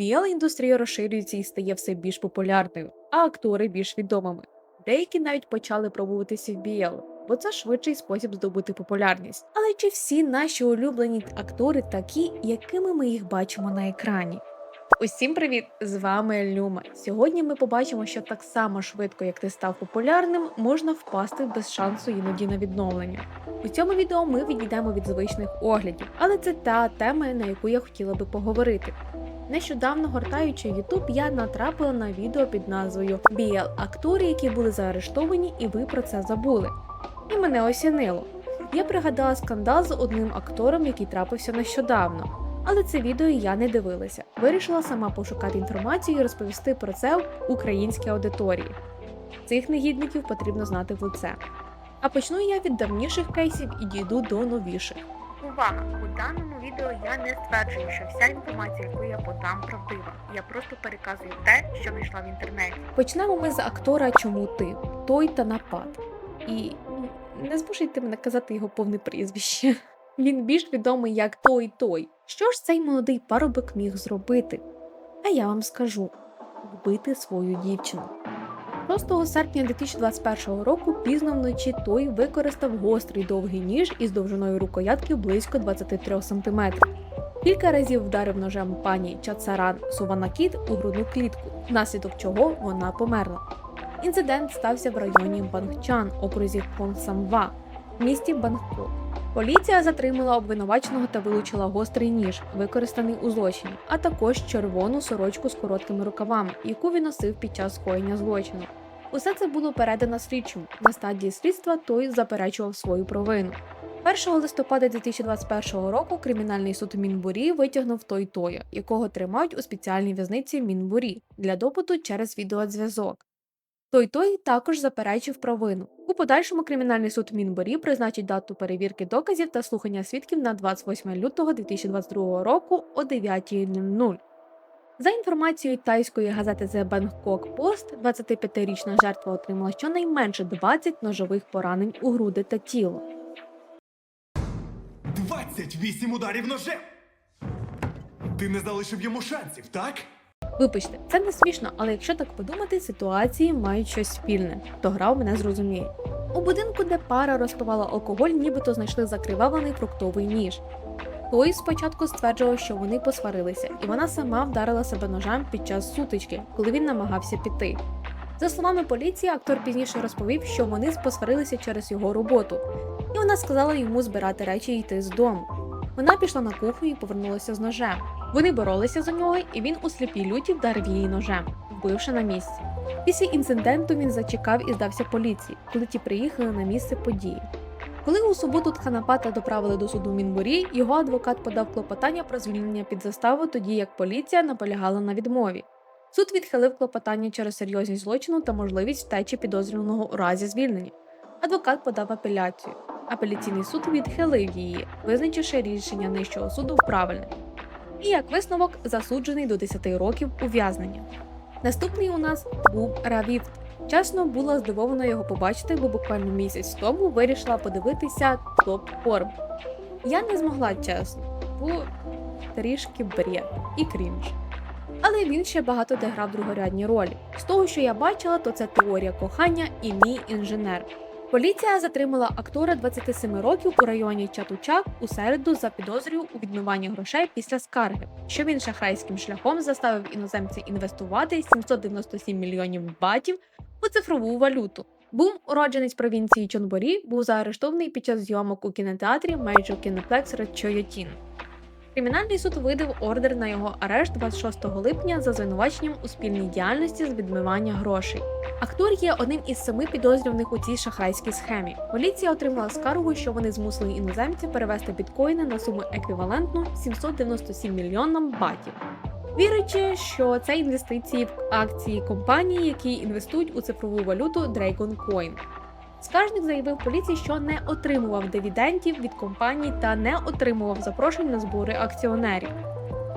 BL індустрія розширюється і стає все більш популярною, а актори більш відомими. Деякі навіть почали пробуватися в BL, бо це швидший спосіб здобути популярність. Але чи всі наші улюблені актори такі, якими ми їх бачимо на екрані? Усім привіт! З вами Люма. Сьогодні ми побачимо, що так само швидко, як ти став популярним, можна впасти без шансу іноді на відновлення. У цьому відео ми відійдемо від звичних оглядів, але це та тема, на яку я хотіла би поговорити. Нещодавно гортаючи YouTube, я натрапила на відео під назвою BL актори, які були заарештовані, і ви про це забули. І мене осінило. Я пригадала скандал з одним актором, який трапився нещодавно. Але це відео я не дивилася. Вирішила сама пошукати інформацію і розповісти про це в українській аудиторії. Цих негідників потрібно знати в лице. А почну я від давніших кейсів і дійду до новіших. Увага! У даному відео я не стверджую, що вся інформація, яку я подам, правдива. Я просто переказую те, що знайшла в інтернеті. Почнемо ми з актора Чому ти? Той та напад. І не змушуйте мене казати його повне прізвище. Він більш відомий як той той. Що ж цей молодий парубок міг зробити? А я вам скажу вбити свою дівчину. 6 серпня 2021 року пізно вночі той використав гострий довгий ніж із довжиною рукоятки близько 23 см. Кілька разів вдарив ножем пані Чацаран Суванакіт у грудну клітку, внаслідок чого вона померла. Інцидент стався в районі Бангчан, окрузі Консамва, в місті Бангкок. Поліція затримала обвинуваченого та вилучила гострий ніж, використаний у злочині, а також червону сорочку з короткими рукавами, яку він носив під час скоєння злочину. Усе це було передано слідчому. На стадії слідства той заперечував свою провину. 1 листопада 2021 року кримінальний суд Мінбурі витягнув той тоя, якого тримають у спеціальній в'язниці Мінбурі для допиту через відеозв'язок. Той той також заперечив провину. У подальшому кримінальний суд Мінборі призначить дату перевірки доказів та слухання свідків на 28 лютого 2022 року о 9.00. За інформацією тайської газети The Bangkok Post, 25-річна жертва отримала щонайменше 20 ножових поранень у груди та тіло. 28 ударів ножем! Ти не залишив йому шансів, так? Вибачте, це не смішно, але якщо так подумати, ситуації мають щось спільне. Хто грав, мене зрозуміє. У будинку, де пара розпивала алкоголь, нібито знайшли закривавлений фруктовий ніж. Той спочатку стверджував, що вони посварилися, і вона сама вдарила себе ножем під час сутички, коли він намагався піти. За словами поліції, актор пізніше розповів, що вони посварилися через його роботу, і вона сказала йому збирати речі і йти з дому. Вона пішла на кухню і повернулася з ножем. Вони боролися за нього, і він у сліпій люті вдарив її ножем, вбивши на місці. Після інциденту він зачекав і здався поліції, коли ті приїхали на місце події. Коли у суботу Тханапата доправили до суду Мінбурі, його адвокат подав клопотання про звільнення під заставу, тоді як поліція наполягала на відмові. Суд відхилив клопотання через серйозність злочину та можливість втечі підозрюваного у разі звільнення. Адвокат подав апеляцію. Апеляційний суд відхилив її, визначивши рішення нижчого суду правильним. І як висновок засуджений до 10 років ув'язнення. Наступний у нас був Равіфт. Чесно, була здивована його побачити, бо буквально місяць тому вирішила подивитися топ форм. Я не змогла чесно, бо трішки бред і крінж. Але він ще багато де грав другорядні ролі. З того, що я бачила, то це теорія кохання і мій інженер. Поліція затримала актора 27 років у районі Чатучак у середу за підозрою у відмиванні грошей після скарги, що він шахрайським шляхом заставив іноземців інвестувати 797 мільйонів батів у цифрову валюту. Бум, уродженець провінції Чонборі, був заарештований під час зйомок у кінотеатрі Major Kineplex Речойотін. Кримінальний суд видав ордер на його арешт 26 липня за звинуваченням у спільній діяльності з відмивання грошей. Актор є одним із семи підозрюваних у цій шахрайській схемі. Поліція отримала скаргу, що вони змусили іноземців перевести біткоїни на суму еквівалентну 797 мільйонам батів. Вірячи, що це інвестиції в акції компанії, які інвестують у цифрову валюту Dragon Coin. Скаржник заявив поліції, що не отримував дивідендів від компаній та не отримував запрошень на збори акціонерів.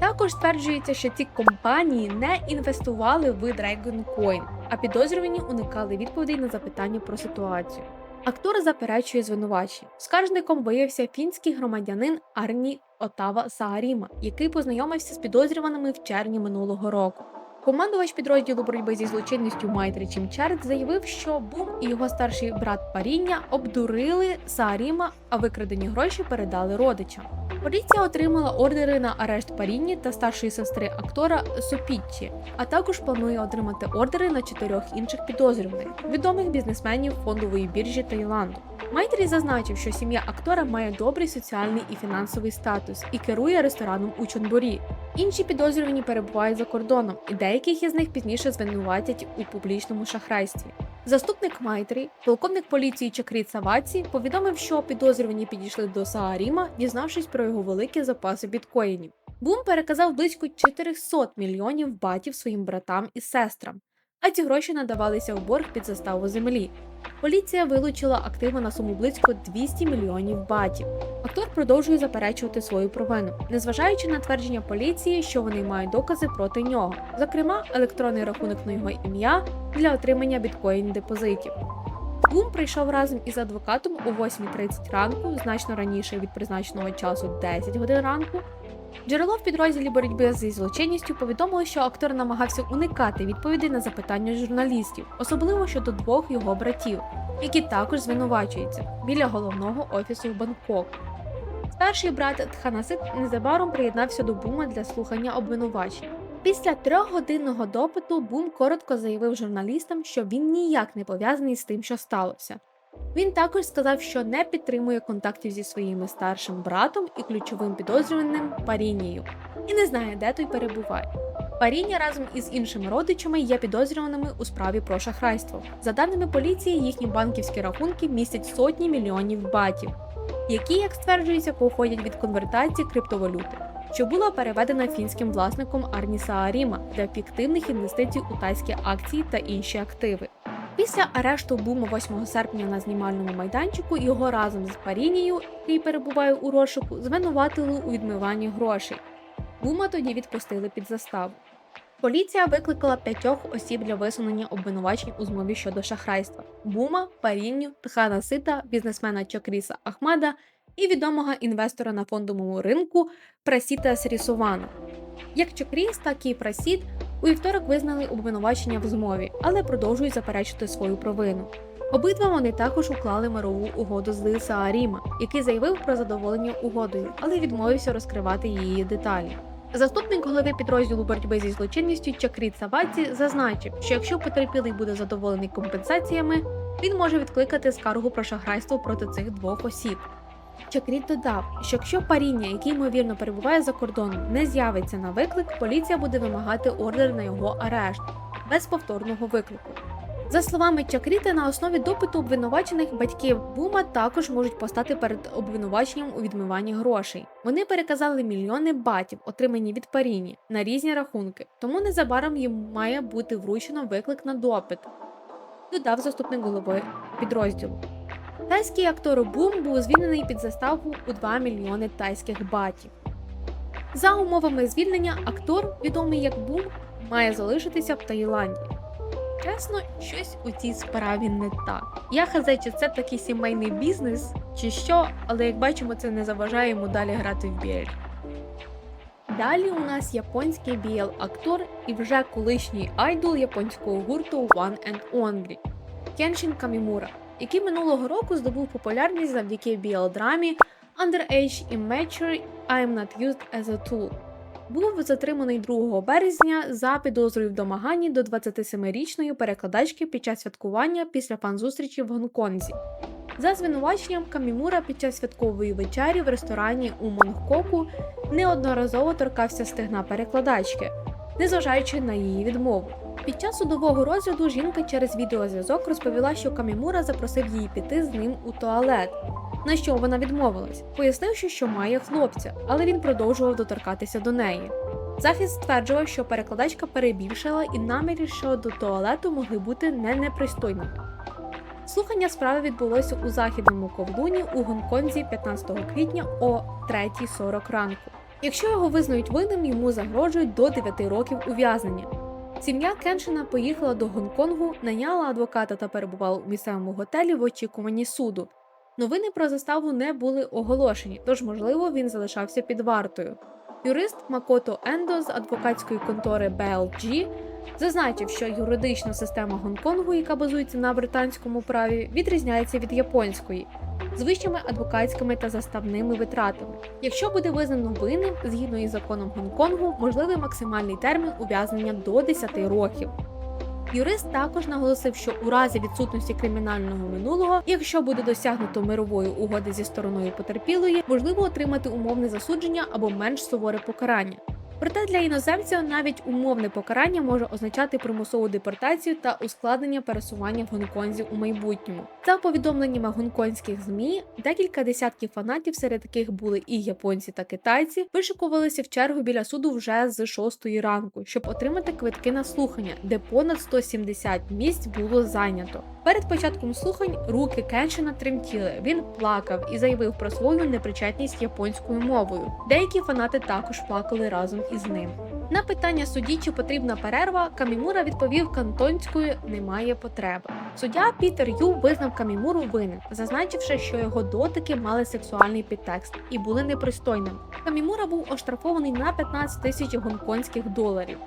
Також стверджується, що ці компанії не інвестували в Dragon Coin, а підозрювані уникали відповідей на запитання про ситуацію. Актор заперечує звинувачення. Скаржником виявився фінський громадянин Арні Отава Сааріма, який познайомився з підозрюваними в червні минулого року. Командувач підрозділу боротьби зі злочинністю Майтри Чімчарт заявив, що Бум і його старший брат Паріння обдурили Сааріма, а викрадені гроші передали родичам. Поліція отримала ордери на арешт Парінні та старшої сестри актора Супітчі, а також планує отримати ордери на чотирьох інших підозрюваних відомих бізнесменів фондової біржі Таїланду. Майтрі зазначив, що сім'я актора має добрий соціальний і фінансовий статус і керує рестораном у Чонбурі. Інші підозрювані перебувають за кордоном, і деяких із них пізніше звинуватять у публічному шахрайстві. Заступник Майтрі, полковник поліції Чакріт Саваці, повідомив, що підозрювані підійшли до Сааріма, дізнавшись про його великі запаси біткоїнів. Бум переказав близько 400 мільйонів батів своїм братам і сестрам, а ці гроші надавалися у борг під заставу землі. Поліція вилучила активи на суму близько 200 мільйонів батів. Актор продовжує заперечувати свою провину, незважаючи на твердження поліції, що вони мають докази проти нього, зокрема електронний рахунок на його ім'я для отримання біткоін депозитів. Бум прийшов разом із адвокатом о 8.30 ранку, значно раніше від призначеного часу 10 годин ранку. Джерело в підрозділі боротьби зі злочинністю повідомило, що актор намагався уникати відповідей на запитання журналістів, особливо щодо двох його братів, які також звинувачуються біля головного офісу в Бангкок. Старший брат Тханасит незабаром приєднався до Бума для слухання обвинувачень. Після трьохгодинного допиту Бум коротко заявив журналістам, що він ніяк не пов'язаний з тим, що сталося. Він також сказав, що не підтримує контактів зі своїм старшим братом і ключовим підозрюваним Парінією, і не знає, де той перебуває. Паріння разом із іншими родичами є підозрюваними у справі про шахрайство. За даними поліції, їхні банківські рахунки містять сотні мільйонів батів, які, як стверджується, походять від конвертації криптовалюти, що була переведена фінським власником Арні Сааріма для фіктивних інвестицій у тайські акції та інші активи. Після арешту Бума 8 серпня на знімальному майданчику його разом з Парінією, який перебуває у розшуку, звинуватили у відмиванні грошей. Бума тоді відпустили під заставу. Поліція викликала п'ятьох осіб для висунення обвинувачень у змові щодо шахрайства: Бума, Парінню, Тхана Сита, бізнесмена Чокріса Ахмада і відомого інвестора на фондовому ринку Прасіта Срісувана. Як Чокріс, так і Прасіт у вівторок визнали обвинувачення в змові, але продовжують заперечити свою провину. Обидва вони також уклали мирову угоду з Ли Сааріма, який заявив про задоволення угодою, але відмовився розкривати її деталі. Заступник голови підрозділу боротьби зі злочинністю Чакріт Саваці зазначив, що якщо потерпілий буде задоволений компенсаціями, він може відкликати скаргу про шахрайство проти цих двох осіб. Чакріт додав, що якщо паріння, який ймовірно перебуває за кордоном, не з'явиться на виклик, поліція буде вимагати ордер на його арешт без повторного виклику. За словами Чакріта, на основі допиту обвинувачених батьків Бума також можуть постати перед обвинуваченням у відмиванні грошей. Вони переказали мільйони батів, отримані від паріні, на різні рахунки, тому незабаром їм має бути вручено виклик на допит. Додав заступник голови підрозділу. Тайський актор Бум був звільнений під заставу у 2 мільйони тайських батів. За умовами звільнення, актор, відомий як Бум, має залишитися в Таїланді. Чесно, щось у цій справі не так. Я хазай, чи це такий сімейний бізнес, чи що, але як бачимо, це не заважає йому далі грати в BL. Далі у нас японський BL-актор і вже колишній айдол японського гурту One and Only Кеншін Камімура, який минулого року здобув популярність завдяки BL-драмі Underage Immature I'm Not Used as a Tool. Був затриманий 2 березня за підозрою в домаганні до 27-річної перекладачки під час святкування після фан-зустрічі в Гонконзі. За звинуваченням Камімура під час святкової вечері в ресторані у Монгкоку неодноразово торкався стегна перекладачки, незважаючи на її відмову. Під час судового розгляду жінка через відеозв'язок розповіла, що Камімура запросив її піти з ним у туалет. На що вона відмовилась, пояснивши, що має хлопця, але він продовжував доторкатися до неї. Захист стверджував, що перекладачка перебільшила і наміри щодо туалету могли бути не непристойними. Слухання справи відбулося у західному ковдуні у Гонконзі 15 квітня о 3.40 ранку. Якщо його визнають винним, йому загрожують до 9 років ув'язнення. Сім'я Кеншина поїхала до Гонконгу, найняла адвоката та перебувала у місцевому готелі в очікуванні суду. Новини про заставу не були оголошені, тож, можливо, він залишався під вартою. Юрист Макото Ендо з адвокатської контори BLG зазначив, що юридична система Гонконгу, яка базується на британському праві, відрізняється від японської з вищими адвокатськими та заставними витратами. Якщо буде визнано винним, згідно із законом Гонконгу, можливий максимальний термін ув'язнення до 10 років. Юрист також наголосив, що у разі відсутності кримінального минулого, якщо буде досягнуто мирової угоди зі стороною потерпілої, можливо отримати умовне засудження або менш суворе покарання. Проте для іноземця навіть умовне покарання може означати примусову депортацію та ускладнення пересування в Гонконзі у майбутньому. За повідомленнями гонконгських змі, декілька десятків фанатів, серед яких були і японці та китайці, вишикувалися в чергу біля суду вже з 6 ранку, щоб отримати квитки на слухання, де понад 170 місць було зайнято. Перед початком слухань руки Кеншина тремтіли. Він плакав і заявив про свою непричетність японською мовою. Деякі фанати також плакали разом із ним. На питання судді, чи потрібна перерва, Камімура відповів кантонською немає потреби. Суддя Пітер Ю визнав Камімуру винним, зазначивши, що його дотики мали сексуальний підтекст і були непристойними. Камімура був оштрафований на 15 тисяч гонконгських доларів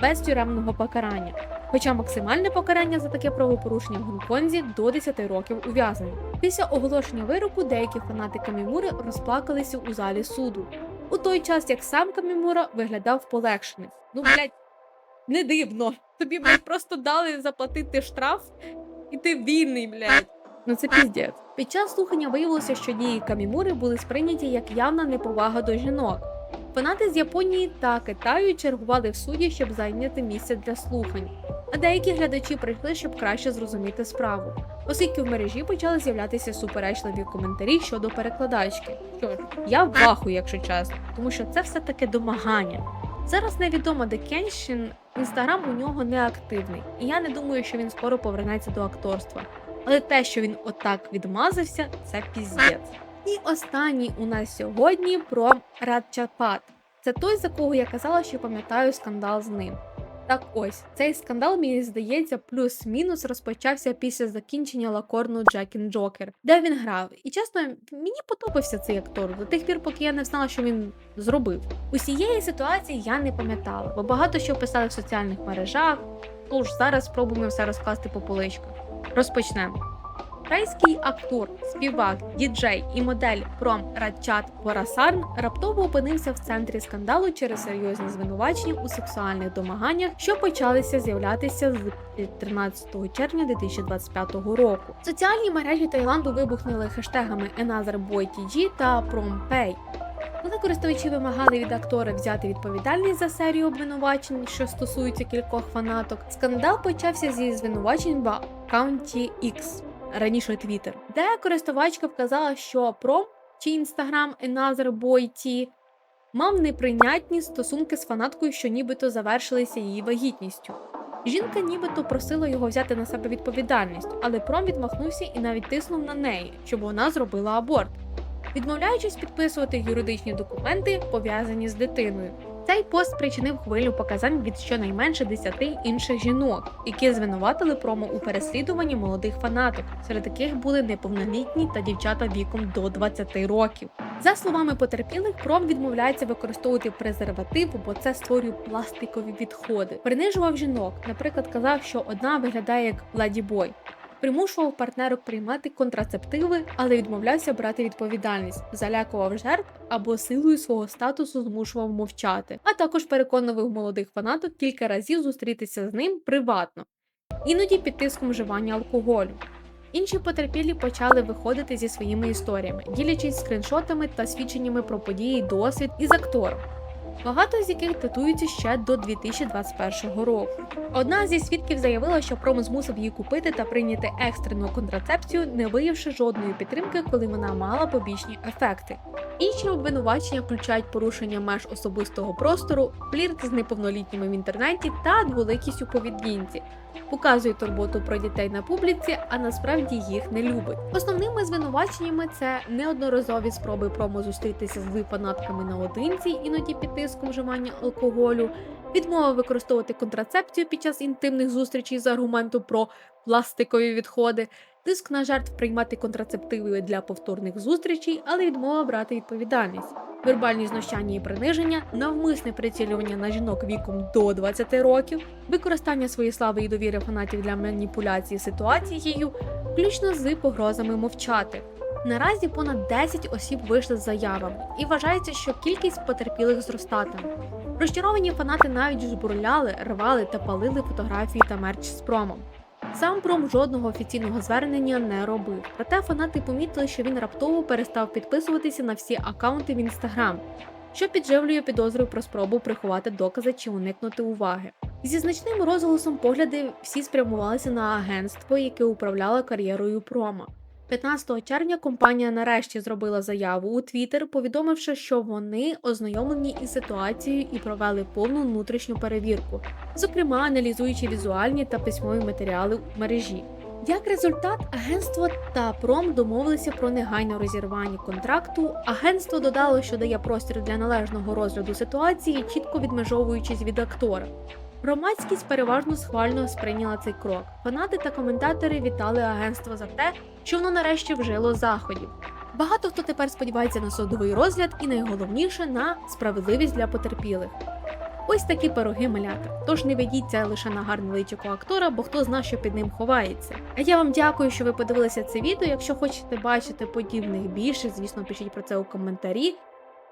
без тюремного покарання. Хоча максимальне покарання за таке правопорушення в Гонконзі до 10 років ув'язнення. Після оголошення вироку деякі фанати Камімури розплакалися у залі суду. У той час як сам Камімура виглядав полегшеним. Ну, блядь, не дивно. Тобі блядь, просто дали заплатити штраф, і ти вільний, блядь. Ну це піздець. Під час слухання виявилося, що дії Камімури були сприйняті як явна неповага до жінок. Фанати з Японії та Китаю чергували в суді, щоб зайняти місце для слухань. А деякі глядачі прийшли, щоб краще зрозуміти справу, оскільки в мережі почали з'являтися суперечливі коментарі щодо перекладачки. Що ж, я в ваху, якщо чесно, тому що це все таки домагання. Зараз невідомо, де Кеншин, інстаграм у нього не активний, і я не думаю, що він скоро повернеться до акторства. Але те, що він отак відмазався, це піздець. І останній у нас сьогодні про Радчапат. Це той, за кого я казала, що пам'ятаю скандал з ним. Так ось, цей скандал, мені здається, плюс-мінус розпочався після закінчення лакорну Джекін Джокер, де він грав. І чесно, мені подобався цей актор до тих пір, поки я не знала, що він зробив. Усієї ситуації я не пам'ятала, бо багато що писали в соціальних мережах. Тож зараз спробуємо все розкласти по поличках. Розпочнемо. Тайський актор, співак, діджей і модель Пром Радчат Борасарн раптово опинився в центрі скандалу через серйозні звинувачення у сексуальних домаганнях, що почалися з'являтися з 13 червня 2025 року. Соціальні мережі Таїланду вибухнули хештегами AnotherBoyTG та PromPay. Коли користувачі вимагали від актора взяти відповідальність за серію обвинувачень, що стосуються кількох фанаток, скандал почався зі звинувачень в аккаунті X раніше Twitter, де користувачка вказала, що пром чи інстаграм AnotherBoyT мав неприйнятні стосунки з фанаткою, що нібито завершилися її вагітністю. Жінка нібито просила його взяти на себе відповідальність, але пром відмахнувся і навіть тиснув на неї, щоб вона зробила аборт, відмовляючись підписувати юридичні документи, пов'язані з дитиною. Цей пост спричинив хвилю показань від щонайменше 10 інших жінок, які звинуватили промо у переслідуванні молодих фанаток, серед яких були неповнолітні та дівчата віком до 20 років. За словами потерпілих, пром відмовляється використовувати презерватив, бо це створює пластикові відходи. Принижував жінок, наприклад, казав, що одна виглядає як ладібой. Примушував партнерок приймати контрацептиви, але відмовлявся брати відповідальність, залякував жертв або силою свого статусу змушував мовчати, а також переконував молодих фанаток кілька разів зустрітися з ним приватно, іноді під тиском вживання алкоголю. Інші потерпілі почали виходити зі своїми історіями, ділячись скріншотами та свідченнями про події досвід із актором. Багато з яких датуються ще до 2021 року. Одна зі свідків заявила, що Пром змусив її купити та прийняти екстрену контрацепцію, не виявивши жодної підтримки, коли вона мала побічні ефекти. Інші обвинувачення включають порушення меж особистого простору, флірт з неповнолітніми в інтернеті та дволикість у поведінці. Показує турботу про дітей на публіці, а насправді їх не любить. Основними звинуваченнями це неодноразові спроби промо зустрітися з фанатками наодинці, іноді під тиском вживання алкоголю, відмова використовувати контрацепцію під час інтимних зустрічей з аргументу про пластикові відходи, тиск на жертв приймати контрацептиви для повторних зустрічей, але відмова брати відповідальність. Вербальні знущання і приниження, навмисне прицілювання на жінок віком до 20 років, використання своєї слави і довіри фанатів для маніпуляції ситуацією, включно з погрозами мовчати. Наразі понад 10 осіб вийшли з заявами, і вважається, що кількість потерпілих зростатиме. Розчаровані фанати навіть жбурляли, рвали та палили фотографії та мерч з промом. Сам пром жодного офіційного звернення не робив. Проте фанати помітили, що він раптово перестав підписуватися на всі акаунти в інстаграм, що підживлює підозру про спробу приховати докази чи уникнути уваги. Зі значним розголосом погляди всі спрямувалися на агентство, яке управляло кар'єрою промо. 15 червня компанія нарешті зробила заяву у Твіттер, повідомивши, що вони ознайомлені із ситуацією і провели повну внутрішню перевірку, зокрема аналізуючи візуальні та письмові матеріали в мережі. Як результат, агентство та пром домовилися про негайне розірвання контракту. Агентство додало, що дає простір для належного розгляду ситуації, чітко відмежовуючись від актора. Громадськість переважно схвально сприйняла цей крок. Фанати та коментатори вітали агентство за те, що воно нарешті вжило заходів. Багато хто тепер сподівається на судовий розгляд і найголовніше на справедливість для потерпілих. Ось такі пироги малята. Тож не ведіться лише на гарне личико актора, бо хто зна, що під ним ховається. А я вам дякую, що ви подивилися це відео. Якщо хочете бачити подібних більше, звісно, пишіть про це у коментарі.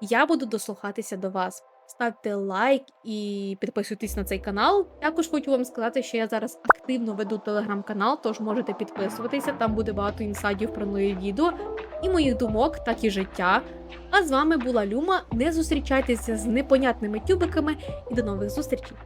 Я буду дослухатися до вас. Ставте лайк і підписуйтесь на цей канал. Також хочу вам сказати, що я зараз активно веду телеграм-канал, тож можете підписуватися. Там буде багато інсайдів про нові відео і моїх думок, так і життя. А з вами була Люма. Не зустрічайтеся з непонятними тюбиками і до нових зустрічей!